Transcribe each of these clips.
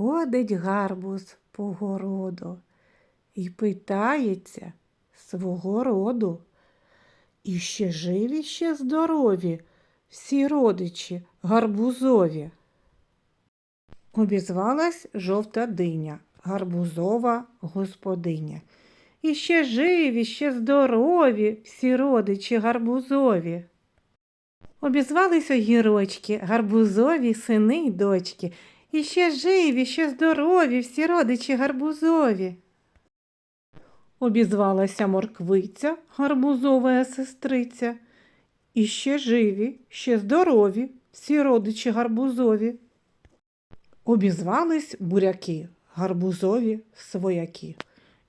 Ходить гарбуз по городу і питається свого роду. І ще живі, ще здорові, всі родичі гарбузові. Обізвалась жовта диня, гарбузова господиня. І ще живі, ще здорові, всі родичі гарбузові. Обізвалися гірочки, гарбузові сини й дочки. І ще живі, ще здорові, всі родичі гарбузові. Обізвалася морквиця, гарбузова сестриця. І ще живі, ще здорові, всі родичі гарбузові. Обізвались буряки, гарбузові свояки.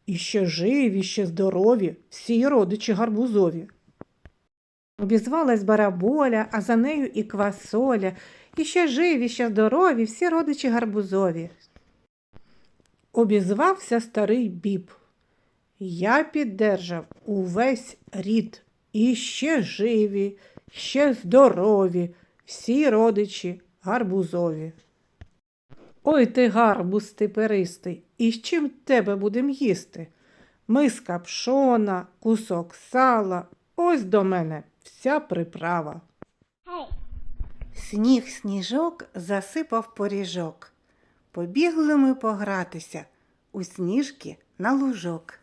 І ще живі, ще здорові, всі родичі гарбузові. Обізвалась бараболя, а за нею і квасоля, і ще живі, ще здорові, всі родичі гарбузові. Обізвався старий біб. Я піддержав увесь рід, і ще живі, ще здорові, всі родичі гарбузові. Ой ти гарбуз ти перистий, і з чим тебе будем їсти? Миска пшона, кусок сала, ось до мене вся приправа. Сніг сніжок засипав поріжок. Побігли ми погратися у сніжки на лужок.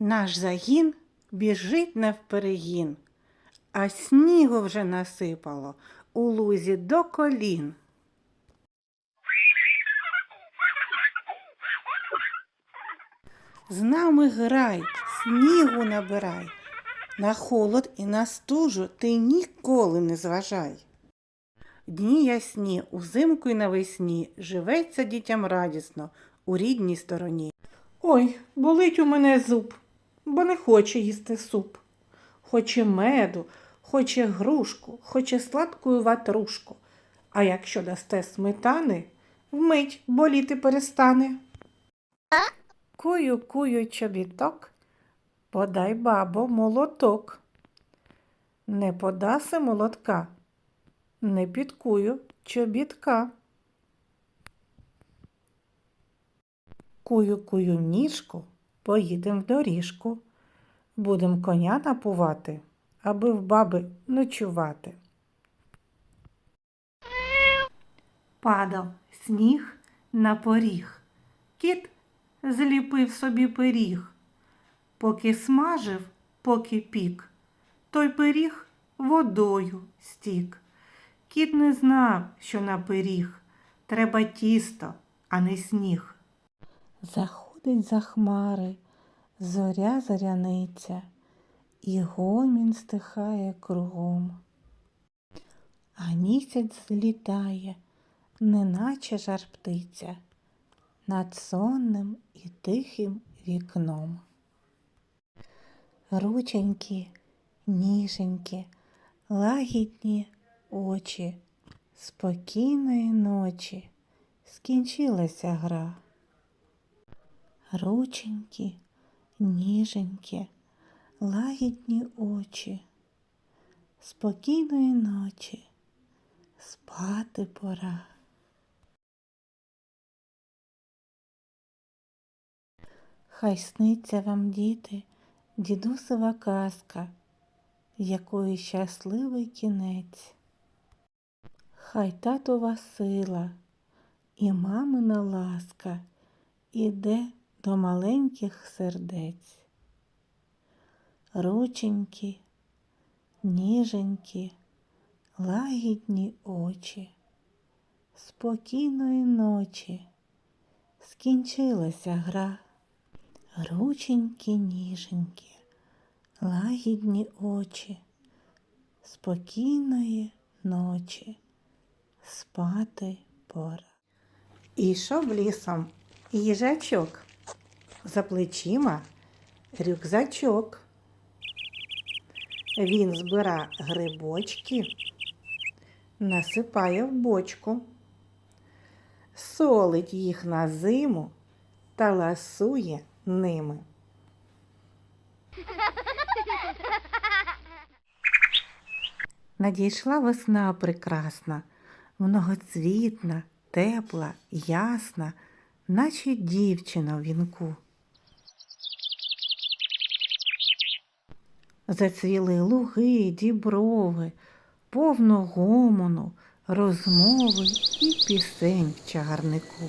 Наш загін біжить навперегін, а снігу вже насипало у лузі до колін. З нами грай, снігу набирай. На холод і на стужу ти ніколи не зважай. Дні ясні, узимку й навесні живеться дітям радісно у рідній стороні. Ой, болить у мене зуб, бо не хоче їсти суп. Хоче меду, хоче грушку, хоче сладкую ватрушку. А якщо дасте сметани, вмить боліти перестане. Кую, кую чобіток, подай бабо молоток. Не подаси молотка, не підкую чобітка. Кую, кую ніжку, поїдем в доріжку. Будем коня напувати, аби в баби ночувати. Падав сніг на поріг. Кіт зліпив собі пиріг. Поки смажив, поки пік, той пиріг водою стік. Кіт не знав, що на пиріг треба тісто, а не сніг. Заходить за хмари зоря зоряниця, і гомін стихає кругом. А місяць злітає, неначе жар птиця, над сонним і тихим вікном. Рученькі, ніженькі, лагідні очі, спокійної ночі скінчилася гра. Рученькі, ніженькі, лагідні очі, спокійної ночі, спати пора. Хай сниться вам, діти, дідусова казка, якої щасливий кінець. Хай татова сила і мамина ласка іде до маленьких сердець. Рученькі, ніженькі, лагідні очі, спокійної ночі скінчилася гра. Рученькі, ніженькі, лагідні очі, спокійної ночі, спати пора. Ішов лісом їжачок, за плечима рюкзачок. Він збира грибочки, насипає в бочку, солить їх на зиму та ласує ними. Надійшла весна прекрасна, многоцвітна, тепла, ясна, наче дівчина в вінку. Зацвіли луги, діброви, повно гомону, розмови і пісень в чагарнику.